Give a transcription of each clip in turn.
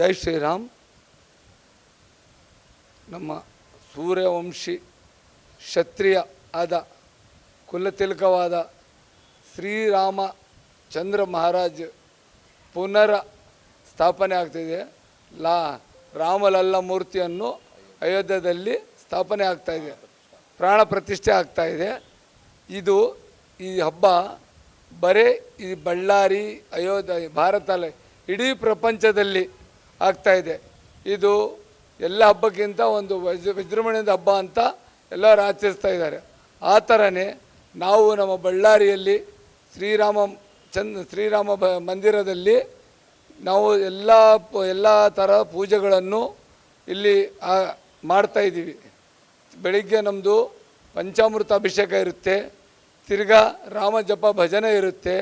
ಜೈ ಶ್ರೀರಾಮ್. ನಮ್ಮ ಸೂರ್ಯವಂಶಿ ಕ್ಷತ್ರಿಯ ಆದ ಕುಲತಿಲಕವಾದ ಶ್ರೀರಾಮ ಚಂದ್ರ ಮಹಾರಾಜ್ ಪುನರ ಸ್ಥಾಪನೆ ಆಗ್ತಿದೆ. ಲಾ ರಾಮಲಲ್ಲ ಮೂರ್ತಿಯನ್ನು ಅಯೋಧ್ಯದಲ್ಲಿ ಸ್ಥಾಪನೆ ಆಗ್ತಾ ಇದೆ. ಪ್ರಾಣ ಪ್ರತಿಷ್ಠೆ ಆಗ್ತಾ ಇದೆ. ಇದು ಈ ಹಬ್ಬ ಬರೇ ಈ ಬಳ್ಳಾರಿ ಅಯೋಧ್ಯ ಭಾರತ ಇಡೀ ಪ್ರಪಂಚದಲ್ಲಿ ಆಗ್ತಾ ಇದೆ. ಇದು ಎಲ್ಲ ಹಬ್ಬಕ್ಕಿಂತ ಒಂದು ವಜ್, ವಿಜೃಂಭಣೆಯಿಂದ ಹಬ್ಬ ಅಂತ ಎಲ್ಲರೂ ಆಚರಿಸ್ತಾ ಇದ್ದಾರೆ. ಆ ಥರನೇ ನಾವು ನಮ್ಮ ಬಳ್ಳಾರಿಯಲ್ಲಿ ಶ್ರೀರಾಮ, ಚಂದ್, ಶ್ರೀರಾಮ ಬ, ಮಂದಿರದಲ್ಲಿ ನಾವು ಎಲ್ಲ ಎಲ್ಲ ಥರ ಪೂಜೆಗಳನ್ನು ಇಲ್ಲಿ ಮಾಡ್ತಾ ಇದ್ದೀವಿ. ಬೆಳಿಗ್ಗೆ ನಮ್ಮದು ಪಂಚಾಮೃತ ಅಭಿಷೇಕ ಇರುತ್ತೆ, ತಿರ್ಗಾ ರಾಮ ಜಪ ಭಜನೆ ಇರುತ್ತೆ,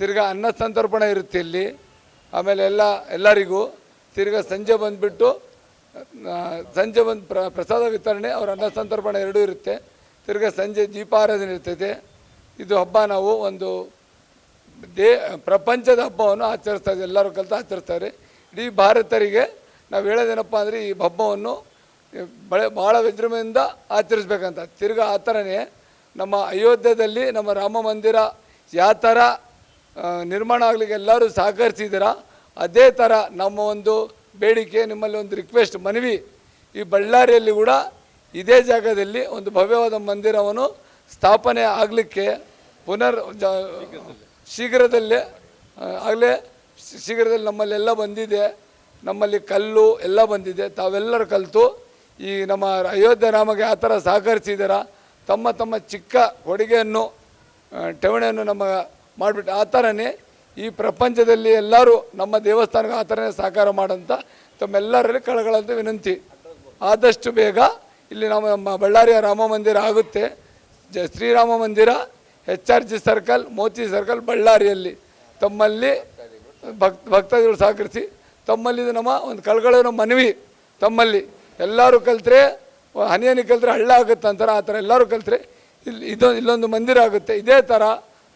ತಿರ್ಗಾ ಅನ್ನ ಸಂತರ್ಪಣೆ ಇರುತ್ತೆ ಇಲ್ಲಿ. ಆಮೇಲೆ ಎಲ್ಲ, ಎಲ್ಲರಿಗೂ ತಿರ್ಗಾ ಸಂಜೆ ಬಂದುಬಿಟ್ಟು ಸಂಜೆ ಬಂದು ಪ್ರ, ಪ್ರಸಾದ ವಿತರಣೆ, ಅವ್ರ ಅನ್ನ ಸಂತರ್ಪಣೆ ಎರಡೂ ಇರುತ್ತೆ. ತಿರ್ಗಾ ಸಂಜೆ ದೀಪಾರಾಧನೆ ಇರ್ತದೆ. ಇದು ಹಬ್ಬ ನಾವು ಒಂದು ದೇ, ಪ್ರಪಂಚದ ಹಬ್ಬವನ್ನು ಆಚರಿಸ್ತಾ ಇದ್ದೀವಿ ಎಲ್ಲರೂ ಕಲಿತು ಆಚರಿಸ್ತಾರೆ. ಇಡೀ ಭಾರತರಿಗೆ ನಾವು ಹೇಳೋದೇನಪ್ಪ ಅಂದರೆ ಈ ಹಬ್ಬವನ್ನು ಬಳೆ ಭಾಳ ವಿಜೃಂಭಣೆಯಿಂದ ಆಚರಿಸ್ಬೇಕಂತ. ತಿರ್ಗಾ ಆ ಥರನೇ ನಮ್ಮ ಅಯೋಧ್ಯದಲ್ಲಿ ನಮ್ಮ ರಾಮ ಮಂದಿರ ಯಾವ ಥರ ನಿರ್ಮಾಣ ಆಗಲಿಕ್ಕೆ ಎಲ್ಲರೂ ಸಹಕರಿಸಿದ್ದೀರ ಅದೇ ಥರ ನಮ್ಮ ಒಂದು ಬೇಡಿಕೆ, ನಿಮ್ಮಲ್ಲಿ ಒಂದು ರಿಕ್ವೆಸ್ಟ್ ಮನವಿ ಈ ಬಳ್ಳಾರಿಯಲ್ಲಿ ಕೂಡ ಇದೇ ಜಾಗದಲ್ಲಿ ಒಂದು ಭವ್ಯವಾದ ಮಂದಿರವನ್ನು ಸ್ಥಾಪನೆ ಆಗಲಿಕ್ಕೆ ಪುನರ್ ಶೀಘ್ರದಲ್ಲೇ ಆಗಲೇ ಶೀಘ್ರದಲ್ಲಿ ನಮ್ಮಲ್ಲೆಲ್ಲ ಬಂದಿದೆ. ನಮ್ಮಲ್ಲಿ ಕಲ್ಲು ಎಲ್ಲ ಬಂದಿದೆ. ತಾವೆಲ್ಲರೂ ಕಲಿತು ಈ ನಮ್ಮ ಅಯೋಧ್ಯೆ ರಾಮಗೆ ಆ ಥರ ಸಹಕರಿಸಿದ್ದೀರ? ತಮ್ಮ ತಮ್ಮ ಚಿಕ್ಕ ಕೊಡುಗೆಯನ್ನು ಠೇವಣಿಯನ್ನು ನಮ್ಮ ಮಾಡಿಬಿಟ್ಟು ಆ ಥರನೇ ಈ ಪ್ರಪಂಚದಲ್ಲಿ ಎಲ್ಲರೂ ನಮ್ಮ ದೇವಸ್ಥಾನಕ್ಕೆ ಆ ಥರನೇ ಸಹಕಾರ ಮಾಡೋಂಥ ತಮ್ಮೆಲ್ಲರಲ್ಲಿ ಕಳಗಳಂತ ವಿನಂತಿ. ಆದಷ್ಟು ಬೇಗ ಇಲ್ಲಿ ನಮ್ಮ ನಮ್ಮ ಬಳ್ಳಾರಿಯ ರಾಮ ಮಂದಿರ ಆಗುತ್ತೆ. ಜ ಶ್ರೀರಾಮ ಮಂದಿರ, H R G circle, Moti circle ಬಳ್ಳಾರಿಯಲ್ಲಿ. ತಮ್ಮಲ್ಲಿ ಭಕ್ತ ಭಕ್ತಾದಿಗಳು ಸಹಕರಿಸಿ ತಮ್ಮಲ್ಲಿ ಇದು ನಮ್ಮ ಒಂದು ಕಳ್ಕೊಳ್ಳೋ ಮನವಿ ತಮ್ಮಲ್ಲಿ. ಎಲ್ಲರೂ ಕಲ್ತ್ರೆ ಹನಿ ಕಲ್ತ್ರೆ ಹಳ್ಳ ಆಗುತ್ತೆ ಅಂತಾರೆ, ಆ ಥರ ಎಲ್ಲರೂ ಕಲ್ತ್ರೆ ಇಲ್ಲಿ ಇದೊಂದು ಇಲ್ಲೊಂದು ಮಂದಿರ ಆಗುತ್ತೆ. ಇದೇ ಥರ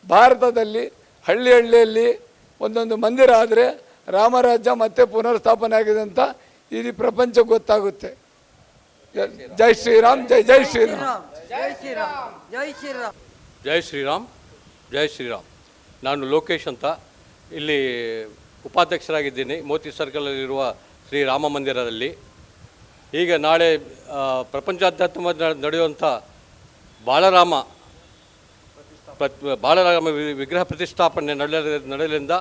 ಭಾರತದಲ್ಲಿ ಹಳ್ಳಿ ಹಳ್ಳಿಯಲ್ಲಿ ಒಂದೊಂದು ಮಂದಿರ ಆದರೆ ರಾಮರಾಜ್ಯ ಮತ್ತೆ ಪುನರ್ಸ್ಥಾಪನೆ ಆಗಿದೆ ಅಂತ ಇಡೀ ಪ್ರಪಂಚ ಗೊತ್ತಾಗುತ್ತೆ. ಜೈ ಶ್ರೀರಾಮ್ ಜೈ ಜೈ ಶ್ರೀರಾಮ್. ಜೈ ಶ್ರೀರಾಮ್ ಜೈ ಶ್ರೀರಾಮ್. ಜೈ ಶ್ರೀರಾಮ್ ಜೈ ಶ್ರೀರಾಮ್. ನಾನು ಲೋಕೇಶ್ ಅಂತ. ಇಲ್ಲಿ ಉಪಾಧ್ಯಕ್ಷರಾಗಿದ್ದೀನಿ. ಮೋತಿ ಸರ್ಕಲಲ್ಲಿರುವ ಶ್ರೀ ರಾಮ ಮಂದಿರದಲ್ಲಿ. ಈಗ ನಾಳೆ ಪ್ರಪಂಚಾಧ್ಯಾತ್ಮ ಪ್ರಪಂಚಾದ್ಯಂತ ನಡೆಯುವಂಥ ಬಾಳರಾಮ ಬಾಳರಾಮ ವಿಗ್ರಹ ಪ್ರತಿಷ್ಠಾಪನೆ ನಡೆಯ ನಡೆಯಲಿಂದ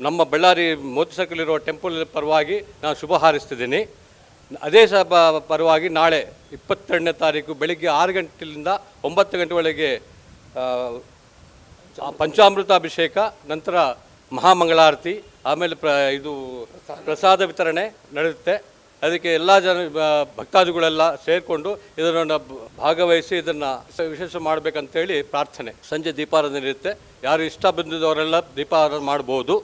ನಮ್ಮ ಬಳ್ಳಾರಿ ಮೋತಿ ಸರ್ಕಲ್ ಇರುವ ಟೆಂಪಲ್ ಪರವಾಗಿ ನಾನು ಶುಭ ಹಾರಿಸ್ತಿದ್ದೀನಿ. ಅದೇ ಸ ಪರವಾಗಿ ನಾಳೆ ಇಪ್ಪತ್ತೆರಡನೇ ತಾರೀಕು ಬೆಳಿಗ್ಗೆ ಆರು ಗಂಟೆಯಿಂದ ಒಂಬತ್ತು ಗಂಟೆ ಒಳಗೆ ಪಂಚಾಮೃತ ಅಭಿಷೇಕ, ನಂತರ ಮಹಾಮಂಗಳಾರತಿ, ಆಮೇಲೆ ಪ್ರ, ಇದು ಪ್ರಸಾದ ವಿತರಣೆ ನಡೆಯುತ್ತೆ. ಅದಕ್ಕೆ ಎಲ್ಲ ಜನ ಭಕ್ತಾದಿಗಳೆಲ್ಲ ಸೇರಿಕೊಂಡು ಇದನ್ನು ಭಾಗವಹಿಸಿ ಇದನ್ನು ವಿಶೇಷ ಮಾಡಬೇಕಂತೇಳಿ ಪ್ರಾರ್ಥನೆ. ಸಂಜೆ ದೀಪಾರಾಧನೆ ಇರುತ್ತೆ. ಯಾರು ಇಷ್ಟ ಬಂದಿದ್ದವರೆಲ್ಲ ದೀಪಾರಾಧನೆ ಮಾಡ್ಬೋದು.